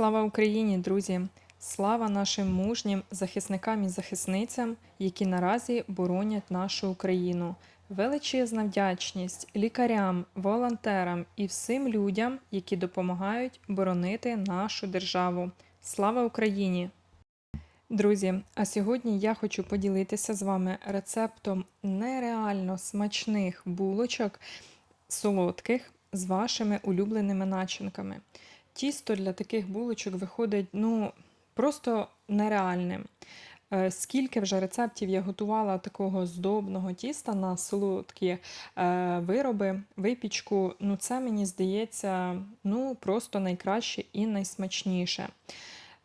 Слава Україні, друзі! Слава нашим мужнім захисникам і захисницям, які наразі боронять нашу Україну. Величезна вдячність лікарям, волонтерам і всім людям, які допомагають боронити нашу державу. Слава Україні! Друзі, а сьогодні я хочу поділитися з вами рецептом нереально смачних булочок солодких з вашими улюбленими начинками. Тісто для таких булочок виходить ну, просто нереальним. Е, Скільки вже рецептів я готувала такого здобного тіста на солодкі е, вироби, випічку, ну це мені здається ну, просто найкраще і найсмачніше.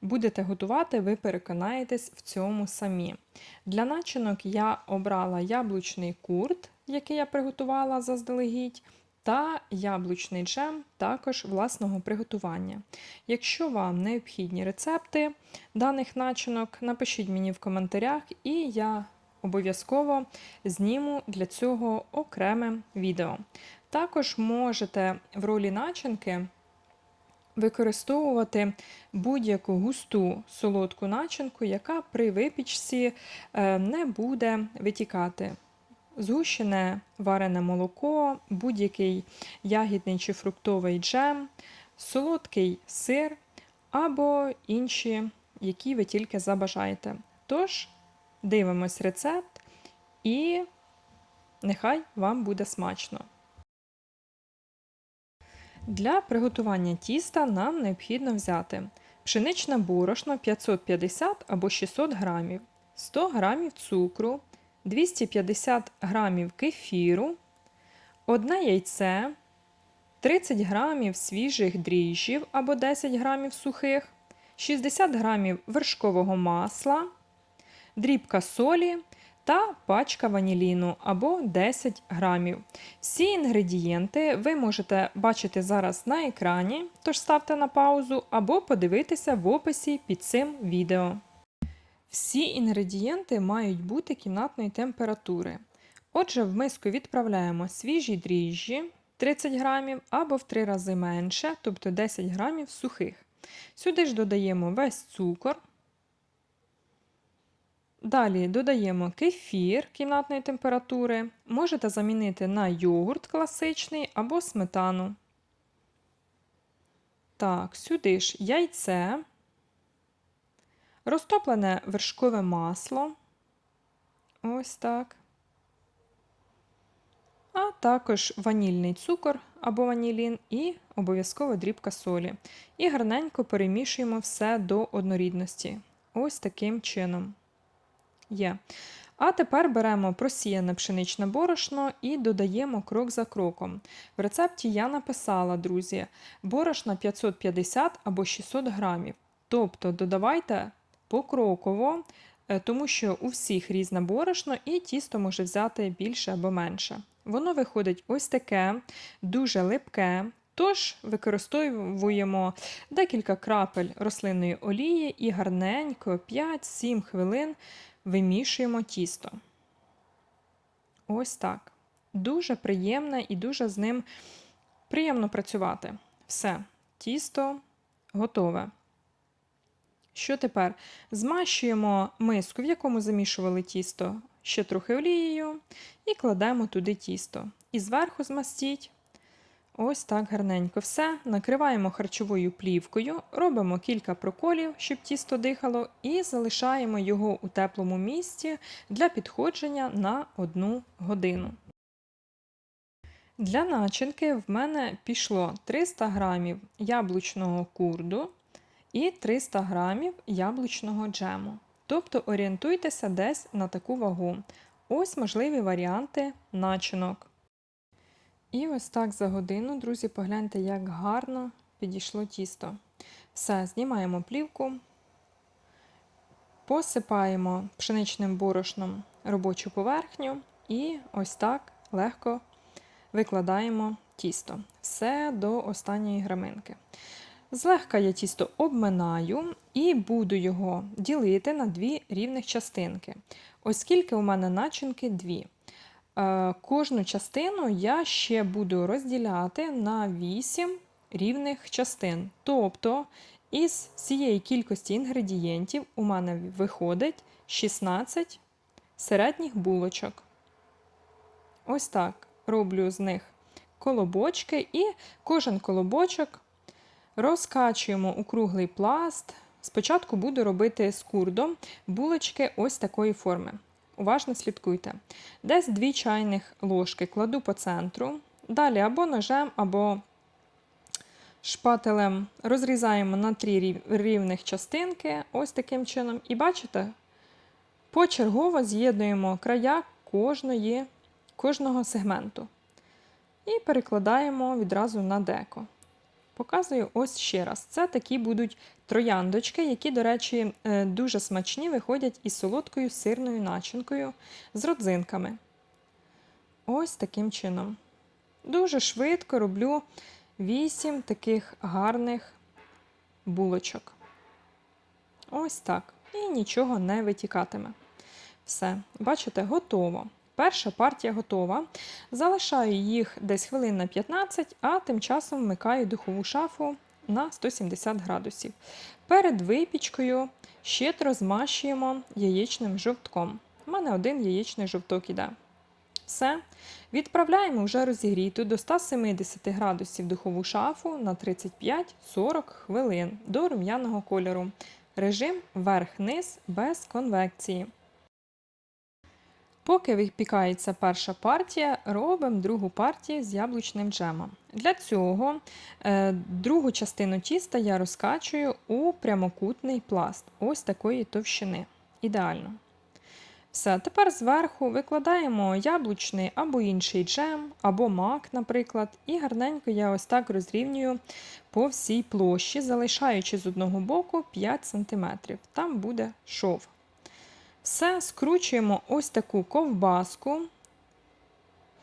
Будете готувати, ви переконаєтесь в цьому самі. Для начинок я обрала яблучний курт, який я приготувала заздалегідь, та яблучний джем також власного приготування. Якщо вам необхідні рецепти даних начинок, напишіть мені в коментарях, і я обов'язково зніму для цього окреме відео. Також можете в ролі начинки використовувати будь-яку густу солодку начинку, яка при випічці е, не буде витікати. Згущене варене молоко, будь-який ягідний чи фруктовий джем, солодкий сир або інші, які ви тільки забажаєте. Тож, дивимось рецепт і нехай вам буде смачно. Для приготування тіста нам необхідно взяти пшеничне борошно 550 або 600 г, 100 г цукру, 250 г кефіру, 1 яйце, 30 г свіжих дріжджів або 10 г сухих, 60 г вершкового масла, дрібка солі та пачка ваніліну або 10 грамів. Всі інгредієнти ви можете бачити зараз на екрані, тож ставте на паузу або подивитися в описі під цим відео. Всі інгредієнти мають бути кімнатної температури. Отже, в миску відправляємо свіжі дріжджі 30 грамів або в 3 рази менше, тобто 10 грамів сухих. Сюди ж додаємо весь цукор. Далі додаємо кефір кімнатної температури. Можете замінити на йогурт класичний або сметану. Так, сюди ж яйце, розтоплене вершкове масло. Ось так. А також ванільний цукор або ванілін і обов'язково дрібка солі. І гарненько перемішуємо все до однорідності. Ось таким чином. Є. А тепер беремо просіяне пшеничне борошно і додаємо крок за кроком. В рецепті я написала, друзі, борошна 550 або 600 грамів. Тобто додавайте покроково, е, тому що у всіх різне борошно, і тісто може взяти більше або менше. Воно виходить ось таке, дуже липке. Тож використовуємо декілька крапель рослинної олії і гарненько 5-7 хвилин вимішуємо тісто. Ось так. Дуже приємне і дуже з ним приємно працювати. Все, тісто готове. Що тепер? Змащуємо миску, в якому замішували тісто, ще трохи олією, і кладемо туди тісто. І зверху змастіть Ось так гарненько все. Накриваємо харчовою плівкою, робимо кілька проколів, щоб тісто дихало, і залишаємо його у теплому місці для підходження на 1 годину. Для начинки в мене пішло 300 г яблучного курду і 300 г яблучного джему. Тобто орієнтуйтеся десь на таку вагу. Ось можливі варіанти начинок. І ось так за годину, друзі, погляньте, як гарно підійшло тісто. Все, знімаємо плівку, посипаємо пшеничним борошном робочу поверхню і ось так легко викладаємо тісто. Все до останньої граминки. Злегка я тісто обминаю і буду його ділити на дві рівних частинки, оскільки у мене начинки дві. Е, кожну частину я ще буду розділяти на 8 рівних частин. Тобто із всієї кількості інгредієнтів у мене виходить 16 середніх булочок. Ось так роблю з них колобочки, і кожен колобочок розкачуємо у круглий пласт. Спочатку буду робити з курдом булочки ось такої форми. Уважно слідкуйте. Десь 2 чайних ложки кладу по центру. Далі або ножем, або шпателем розрізаємо на три рівних частинки, ось таким чином. І бачите, почергово з'єднуємо края кожної, кожного сегменту. І перекладаємо відразу на деко. Показую ось ще раз. Це такі будуть трояндочки, які, до речі, е, дуже смачні, виходять із солодкою сирною начинкою з родзинками. Ось таким чином. Дуже швидко роблю 8 таких гарних булочок. Ось так. І нічого не витікатиме. Все, бачите, готово. Перша партія готова. Залишаю їх десь хвилин на 15, а тим часом вмикаю духову шафу на 170 градусів. Перед випічкою щедро змащуємо яєчним жовтком. У мене один яєчний жовток іде. Все. Відправляємо вже розігріту до 170 градусів духову шафу на 35-40 хвилин до рум'яного кольору. Режим верх-низ без конвекції. Поки випікається перша партія, робимо другу партію з яблучним джемом. Для цього е, другу частину тіста я розкачую у прямокутний пласт, ось такої товщини. Ідеально. Все, тепер зверху викладаємо яблучний або інший джем, або мак, наприклад, і гарненько я ось так розрівнюю по всій площі, залишаючи з одного боку 5 см. Там буде шов. Все скручуємо ось таку ковбаску.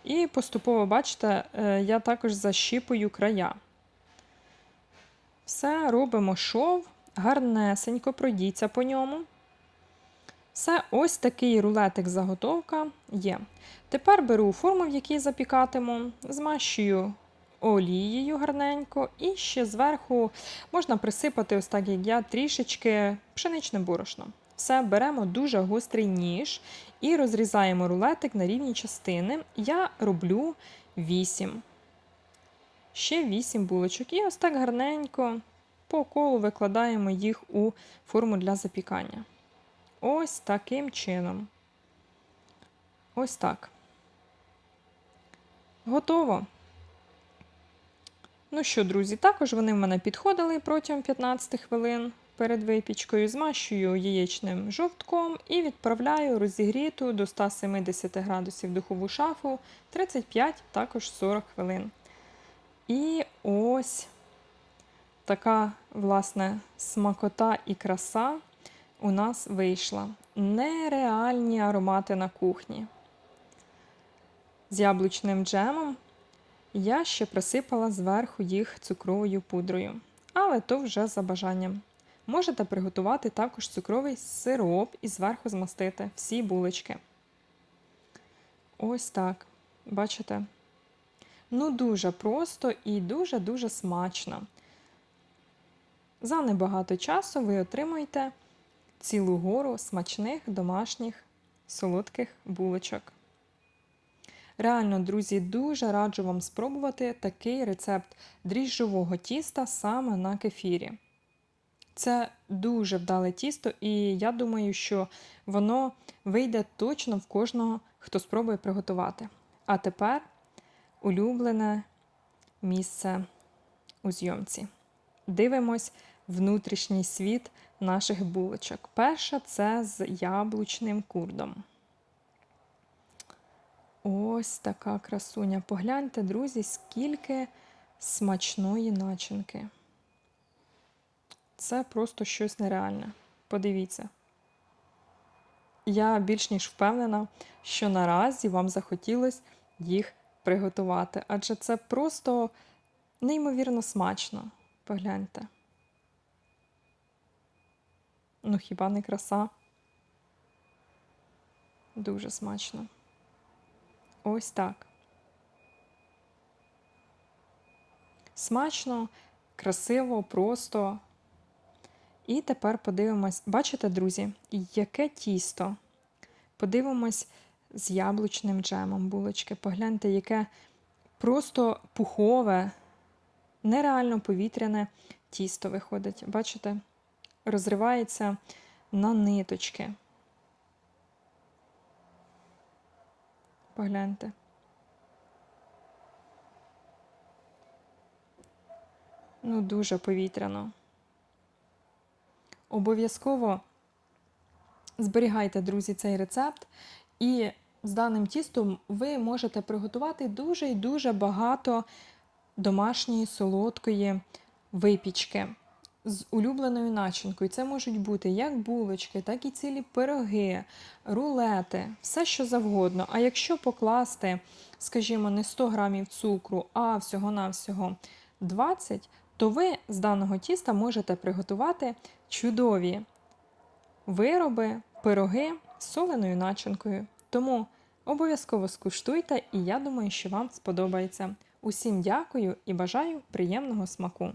І поступово, бачите, е, я також защіпую края. Все робимо шов, гарнесенько пройдіться по ньому. Все, ось такий рулетик заготовка є. Тепер беру форму, в якій запікатиму, змащую олією гарненько, і ще зверху можна присипати, ось так як я, трішечки пшеничне борошно. Все, беремо дуже гострий ніж і розрізаємо рулетик на рівні частини. Я роблю 8. Ще 8 булочок. І ось так гарненько по колу викладаємо їх у форму для запікання. Ось таким чином. Ось так. Готово. Ну що, друзі, також вони в мене підходили протягом 15 хвилин перед випічкою, змащую яєчним жовтком і відправляю розігріту до 170 градусів духову шафу 35 також 40 хвилин. І ось така, власне, смакота і краса у нас вийшла. Нереальні аромати на кухні. З яблучним джемом я ще присипала зверху їх цукровою пудрою, але то вже за бажанням. Можете приготувати також цукровий сироп і зверху змастити всі булочки. Ось так. Бачите? Ну, дуже просто і дуже-дуже смачно. За небагато часу ви отримуєте цілу гору смачних домашніх солодких булочок. Реально, друзі, дуже раджу вам спробувати такий рецепт дріжджового тіста саме на кефірі. Це дуже вдале тісто, і я думаю, що воно вийде точно в кожного, хто спробує приготувати. А тепер улюблене місце у зйомці. Дивимось внутрішній світ наших булочок. Перша це з яблучним курдом. Ось така красуня. Погляньте, друзі, скільки смачної начинки. Це просто щось нереальне. Подивіться. Я більш ніж впевнена, що наразі вам захотілося їх приготувати. Адже це просто неймовірно смачно. Погляньте. Ну, хіба не краса? Дуже смачно. Ось так. Смачно, красиво, просто І тепер подивимось, бачите, друзі, яке тісто. Подивимось з яблучним джемом булочки. Погляньте, яке просто пухове, нереально повітряне тісто виходить. Бачите? Розривається на ниточки. Погляньте. Ну, дуже повітряно. Обов'язково зберігайте, друзі, цей рецепт. І з даним тістом ви можете приготувати дуже і дуже багато домашньої солодкої випічки з улюбленою начинкою. Це можуть бути як булочки, так і цілі пироги, рулети, все що завгодно. А якщо покласти, скажімо, не 100 грамів цукру, а всього-навсього 20, то ви з даного тіста можете приготувати чудові вироби, пироги з соленою начинкою. Тому обов'язково скуштуйте, і я думаю, що вам сподобається. Усім дякую і бажаю приємного смаку!